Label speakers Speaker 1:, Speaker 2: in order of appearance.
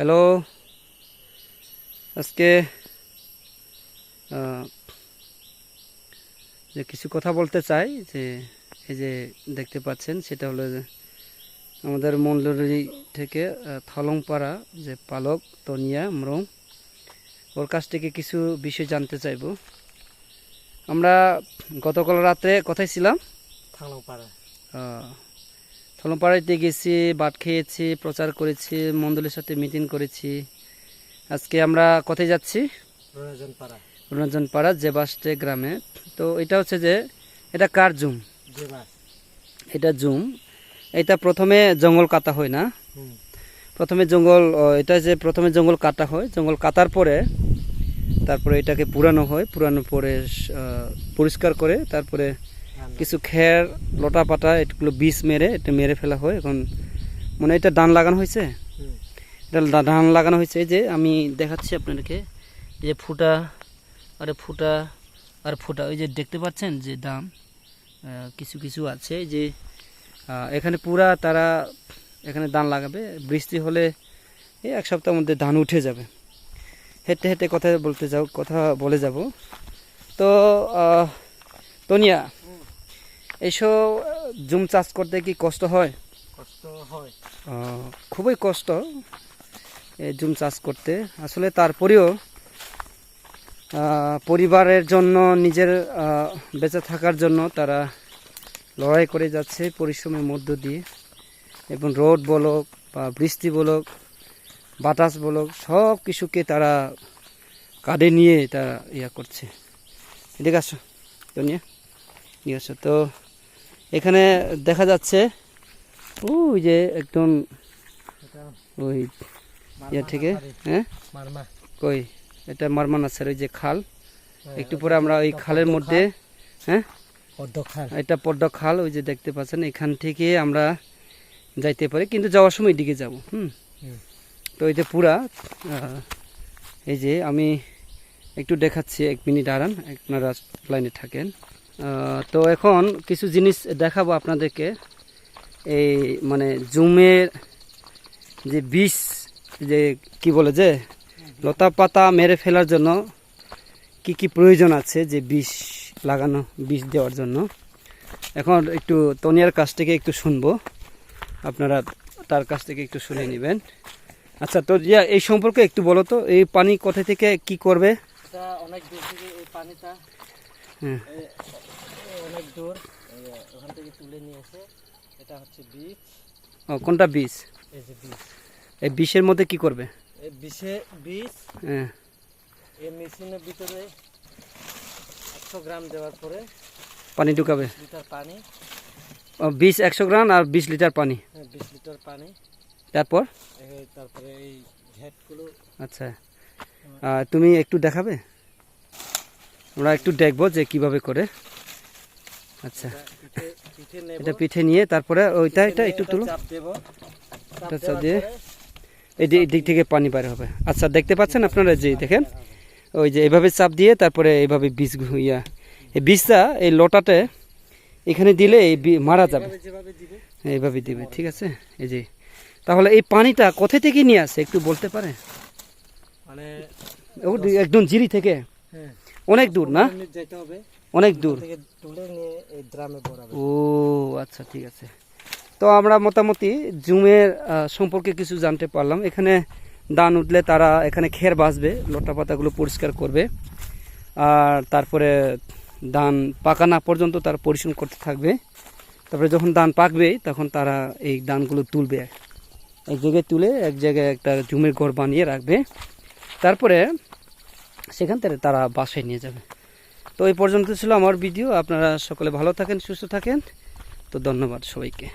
Speaker 1: Hello. আজকে যে কিছু কথা বলতে চাই যে এই যে দেখতে পাচ্ছেন সেটা হলো আমাদের মন্ডলী থেকে থলংপাড়া যে পালক তনিয়া মরং ওর কাছ থেকে কিছু বিষয় জানতে চাইব। আমরা গতকাল রাত্রে কোথায় ছিলাম?
Speaker 2: থাংলাংপাড়া।
Speaker 1: থলংপাড়াইতে গেছি বাট খেয়েছি প্রচার করেছি মন্ডলের সাথে মিটিং করেছি। আজকে আমরা কোথায় যাচ্ছি? রঞ্জন পাড়া। জেবাস্টে গ্রামে। তো এটা হচ্ছে যে এটা কার জুম? এটা জুম। এটা প্রথমে জঙ্গল কাটা হয় না? প্রথমে জঙ্গল এটা যে প্রথমে জঙ্গল কাটা হয় জঙ্গল কাটার পরে তারপরে এটাকে পুরানো হয় পুরানোর পরে পরিষ্কার করে তারপরে কিছু খের লটা পাটা এগুলো বিষ মেরে এটা মেরে ফেলা হয়। এখন মানে এটা ডান লাগানো হয়েছে? এটা ধান লাগানো হয়েছে। এই যে আমি দেখাচ্ছি আপনাদেরকে যে ফুটা আরে ফুটা আর ফুটা ওই যে দেখতে পাচ্ছেন যে দাম কিছু কিছু আছে। যে এখানে পুরা তারা এখানে ধান লাগাবে। বৃষ্টি হলে এই এক সপ্তাহের মধ্যে ধান উঠে যাবে। হেঁটে হেঁটে কথা বলতে যাও কথা বলে যাব। তো তনিয়া এইসব জুম চাষ করতে কি কষ্ট হয়?
Speaker 2: কষ্ট হয়।
Speaker 1: খুবই কষ্ট এই জুম চাষ করতে। আসলে তারপরেও পরিবারের জন্য নিজের বেঁচে থাকার জন্য তারা লড়াই করে যাচ্ছে পরিশ্রমের মধ্য দিয়ে। এবং রোড বলক বা বৃষ্টি বলক বাতাস বলক সব কিছুকে তারা কাঁধে নিয়ে তারা ইয়া করছে। এদিকে আসো দুনিয়া ঠিক আছে তো এখানে দেখা যাচ্ছে ওই যে একদম ওই ইয়ে থেকে হ্যাঁ? কই? এটা মারমান আছে ওই যে খাল।
Speaker 2: হ্যাঁ,
Speaker 1: একটু পরে আমরা ওই খালের মধ্যে হ্যাঁ? এটা পদ্ম খাল ওই যে দেখতে পাচ্ছেন এখান থেকে আমরা যাইতে পারি কিন্তু যাওয়ার সময় এদিকে যাব হুম। তো এই যে পুরা এই যে আমি একটু দেখাচ্ছি এক মিনিট দাঁড়ান আপনারা লাইনে থাকেন। তো এখন কিছু জিনিস দেখাবো আপনাদেরকে। এই মানে জুমের যে বিষ, যে কি বলে যে লতা পাতা মেরে ফেলার জন্য কি কি প্রয়োজন আছে যে বিষ লাগানো, বিষ দেওয়ার জন্য? এখন একটু তনিয়ার কাছ থেকে একটু শুনব। আপনারা তার কাছ থেকে একটু শুনে নেবেন। আচ্ছা তো ইয়া, এই সম্পর্কে একটু বলো তো, এই পানি কোথা থেকে কি করবে?
Speaker 2: অনেক পানিটা অনেক দূর। ওখান থেকে তুলে নিয়ে এসে এটা হচ্ছে বীজ
Speaker 1: ও, কোনটা বিষ
Speaker 2: এই যে বীজ
Speaker 1: এই বিষের মধ্যে কি করবে?
Speaker 2: এই বিষে বীজ
Speaker 1: হ্যাঁ।
Speaker 2: এই মেশিনের ভিতরে একশো গ্রাম দেওয়ার পরে
Speaker 1: পানি ঢুকাবে?
Speaker 2: লিটার পানি।
Speaker 1: ও, বিষ একশো গ্রাম আর বিশ লিটার পানি।
Speaker 2: হ্যাঁ, বিশ লিটার পানি।
Speaker 1: তারপর?
Speaker 2: তারপরে এই ঘেটগুলো
Speaker 1: আচ্ছা। তুমি একটু দেখাবে? আমরা একটু দেখব যে কীভাবে করে। আচ্ছা। এটা পিঠে নিয়ে তারপরে ওইটা এটা একটু তুলো।
Speaker 2: চাপ
Speaker 1: এটা চাপ দিয়ে এই দিক- দিক থেকে পানি বার হবে। আচ্ছা দেখতে পাচ্ছেন আপনারা যে দেখেন? ওই যে এইভাবে চাপ দিয়ে তারপরে এইভাবে বীজ ইয়া। এই বীজটা এই লোটাতে এখানে দিলে এই মারা যাবে। এইভাবে দিবে ঠিক আছে? এই যে। তাহলে এই পানিটা কোথা থেকে নিয়ে আসে একটু বলতে পারে?
Speaker 2: মানে
Speaker 1: একদম জিরি থেকে।
Speaker 2: হ্যাঁ।
Speaker 1: অনেক দূর না?
Speaker 2: যেতে হবে।
Speaker 1: অনেক দূর।
Speaker 2: থেকে তুলে নিয়ে এই ড্রামে ভরাবে
Speaker 1: ও আচ্ছা ঠিক আছে। তো আমরা মোটামুটি জুমের সম্পর্কে কিছু জানতে পারলাম। এখানে দান উঠলে তারা এখানে খের বাসবে লটা পাতাগুলো পরিষ্কার করবে। আর তারপরে ধান পাকা না পর্যন্ত তারা পরিশ্রম করতে থাকবে। তারপরে যখন ধান পাকবে তখন তারা এই ধানগুলো তুলবে। এক জায়গায় তুলে এক জায়গায় একটা জুমের ঘর বানিয়ে রাখবে। তারপরে সেখান থেকে তারা বাসায় নিয়ে যাবে। তো এই পর্যন্ত ছিল আমার ভিডিও। আপনারা সকলে ভালো থাকেন, সুস্থ থাকেন। তো ধন্যবাদ সবাইকে।